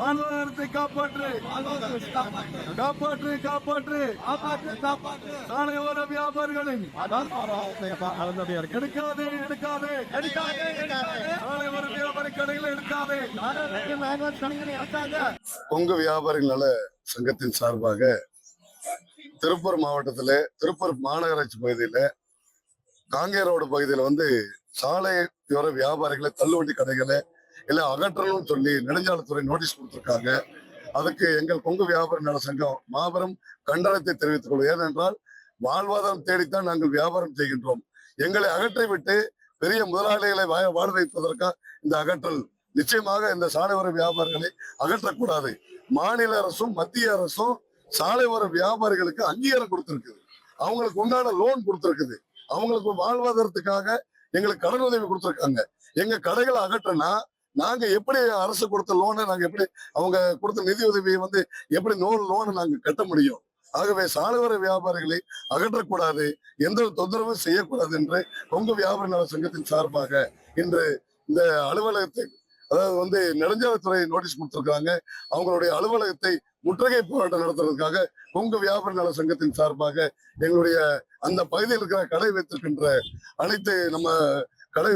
வாழ்வாதாரத்தை காப்பாற்று. காப்பாற்று காப்பாற்று. சாலையோர வியாபாரிகளின் எடுக்காதே எடுக்காதே. சாலையோர வியாபாரி கடைகள் எடுக்காதே. கொங்கு வியாபாரிகள் நல சங்கத்தின் சார்பாக திருப்பூர் மாவட்டத்துல திருப்பூர் மாநகராட்சி பகுதியில காங்கே ரோடு பகுதியில வந்து சாலையோர வியாபாரிகளை தள்ளுவண்டி கடைகளை எல்லாம் அகற்றணும்னு சொல்லி நெடுஞ்சாலைத்துறை நோட்டீஸ் கொடுத்துருக்காங்க. அதுக்கு எங்கள் கொங்கு வியாபார நல சங்கம் மாபெரும் கண்டனத்தை தெரிவித்துக் கொள்வோம் ஏனென்றால் வாழ்வாதாரம் தேடித்தான் நாங்கள் வியாபாரம் செய்கின்றோம். எங்களை அகற்றி விட்டு பெரிய முதலாளிகளை வாழ வைப்பதற்காக இந்த அகற்றல் நிச்சயமாக இந்த சாலையோர வியாபாரிகளை அகற்றக்கூடாது. மாநில அரசும் மத்திய அரசும் சாலையோர வியாபாரிகளுக்கு அங்கீகாரம் கொடுத்திருக்குது. அவங்களுக்கு உண்டான லோன் கொடுத்திருக்குது. அவங்களுக்கு வாழ்வாதாரத்துக்காக எங்களுக்கு கடன் உதவி கொடுத்திருக்காங்க. எங்க கடைகளை அகற்றினா நாங்க எப்படி அரசு கொடுத்த லோனை நாங்க எப்படி அவங்க கொடுத்த நிதி உதவியை வந்து எப்படி லோன் லோனை நாங்க கட்ட முடியும்? ஆகவே சாலையோர வியாபாரிகளை அகற்றக்கூடாது எந்த ஒரு தொந்தரவும் செய்யக்கூடாது என்று கொங்கு வியாபார நல சங்கத்தின் சார்பாக இன்று இந்த அலுவலகத்தை அதாவது வந்து நெடுஞ்சாலைத்துறை நோட்டீஸ் கொடுத்திருக்காங்க அவங்களுடைய அலுவலகத்தை முற்றுகை போராட்டம் நடத்துறதுக்காக கொங்கு வியாபார நல சங்கத்தின் சார்பாக எங்களுடைய அந்த பகுதியில் இருக்கிற கடை வைத்திருக்கின்ற அனைத்து நம்ம கடை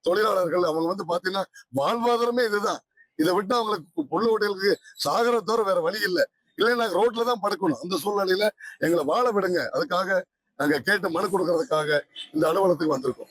தொழிலாளர்கள் அவங்க வந்து பாத்தீங்கன்னா வாழ்வாதாரமே இதுதான். இதை விட்டு அவங்களுக்கு புள்ள ஹோட்டலுக்கு சாகர தவிர வேற வழி இல்லை. இல்லை நாங்க ரோட்ல தான் படுக்கணும். அந்த சூழ்நிலையில எங்களை வாழ விடுங்க. அதுக்காக நாங்க கேட்டு மனு கொடுக்கறதுக்காக இந்த அலுவலகத்துக்கு வந்திருக்கோம்.